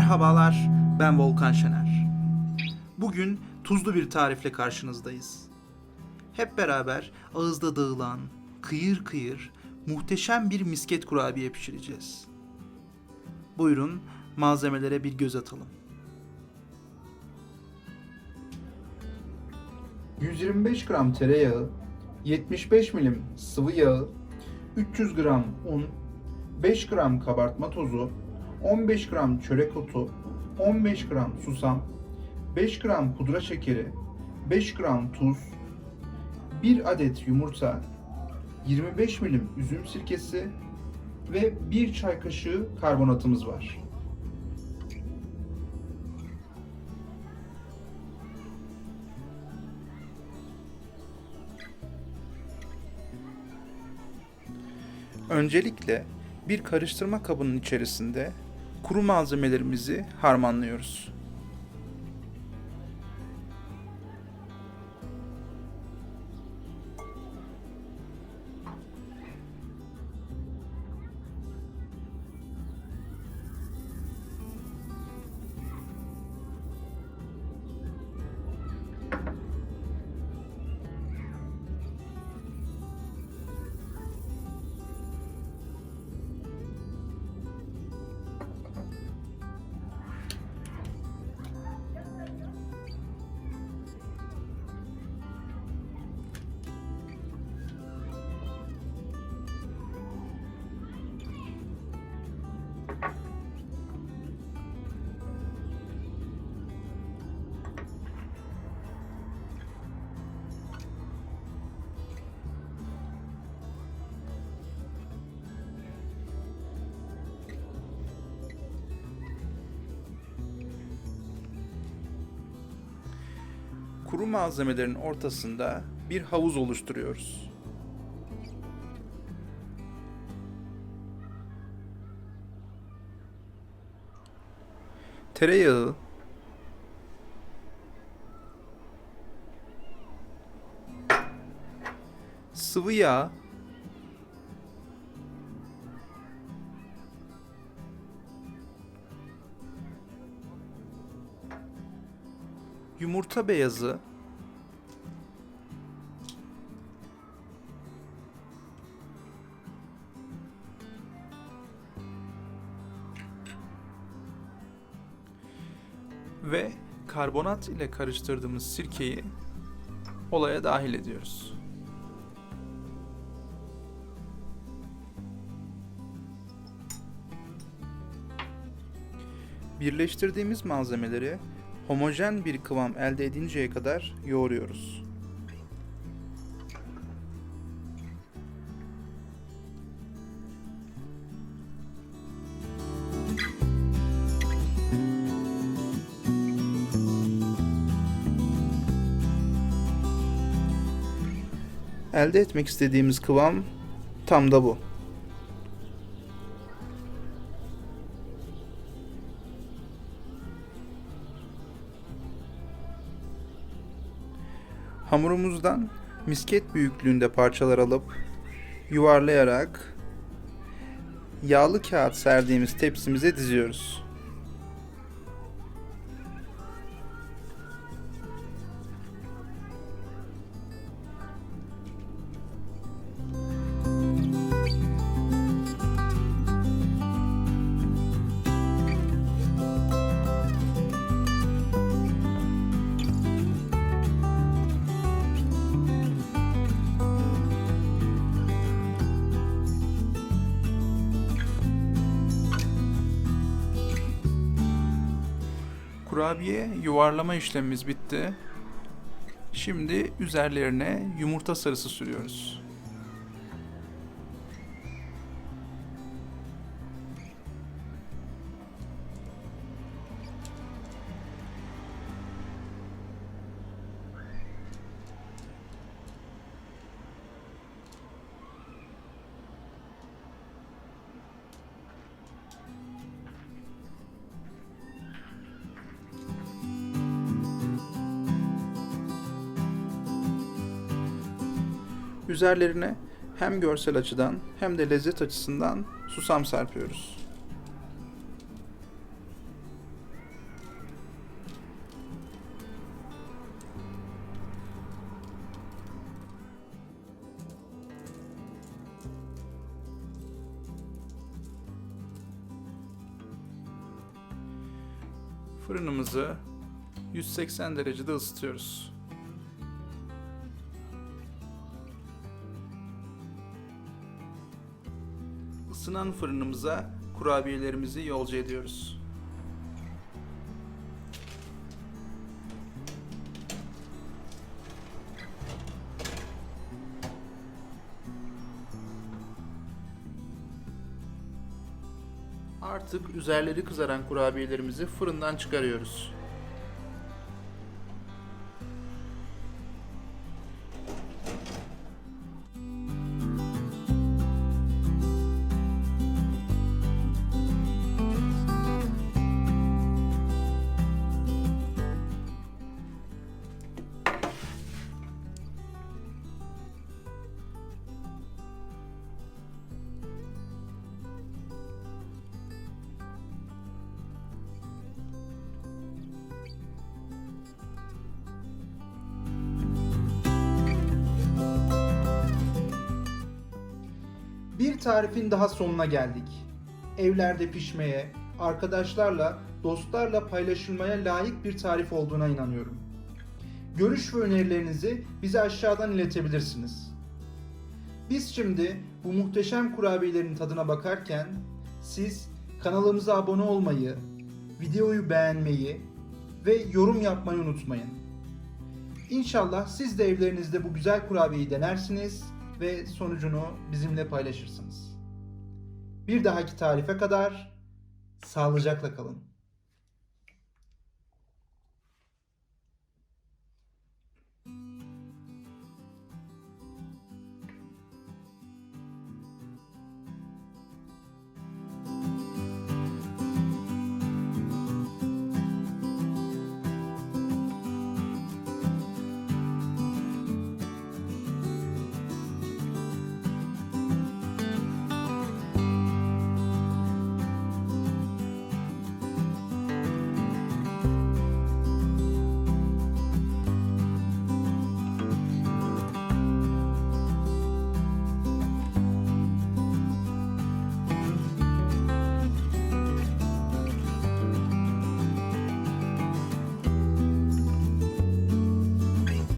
Merhabalar, ben Volkan Şener. Bugün tuzlu bir tarifle karşınızdayız. Hep beraber ağızda dağılan, kıyır kıyır, muhteşem bir misket kurabiye pişireceğiz. Buyurun malzemelere bir göz atalım. 125 gram tereyağı, 75 milim sıvı yağı, 300 gram un, 5 gram kabartma tozu, 15 gram çörek otu, 15 gram susam, 5 gram pudra şekeri, 5 gram tuz, 1 adet yumurta, 25 milim üzüm sirkesi ve 1 çay kaşığı karbonatımız var. Öncelikle bir karıştırma kabının içerisinde kuru malzemelerimizi harmanlıyoruz. Kuru malzemelerin ortasında bir havuz oluşturuyoruz. Tereyağı, sıvı yağ, yumurta beyazı, ve karbonat ile karıştırdığımız sirkeyi olaya dahil ediyoruz. Birleştirdiğimiz malzemeleri homojen bir kıvam elde edinceye kadar yoğuruyoruz. Elde etmek istediğimiz kıvam tam da bu. Hamurumuzdan misket büyüklüğünde parçalar alıp yuvarlayarak yağlı kağıt serdiğimiz tepsimize diziyoruz. Kurabiye yuvarlama işlemimiz bitti. Şimdi üzerlerine yumurta sarısı sürüyoruz. Üzerlerine hem görsel açıdan hem de lezzet açısından susam serpiyoruz. Fırınımızı 180 derecede ısıtıyoruz. Isınan fırınımıza kurabiyelerimizi yolcu ediyoruz. Artık üzerleri kızaran kurabiyelerimizi fırından çıkarıyoruz. Bir tarifin daha sonuna geldik. Evlerde pişmeye, arkadaşlarla, dostlarla paylaşılmaya layık bir tarif olduğuna inanıyorum. Görüş ve önerilerinizi bize aşağıdan iletebilirsiniz. Biz şimdi bu muhteşem kurabiyelerin tadına bakarken siz kanalımıza abone olmayı, videoyu beğenmeyi ve yorum yapmayı unutmayın. İnşallah siz de evlerinizde bu güzel kurabiyeyi denersiniz ve sonucunu bizimle paylaşırsınız. Bir dahaki tarife kadar sağlıcakla kalın.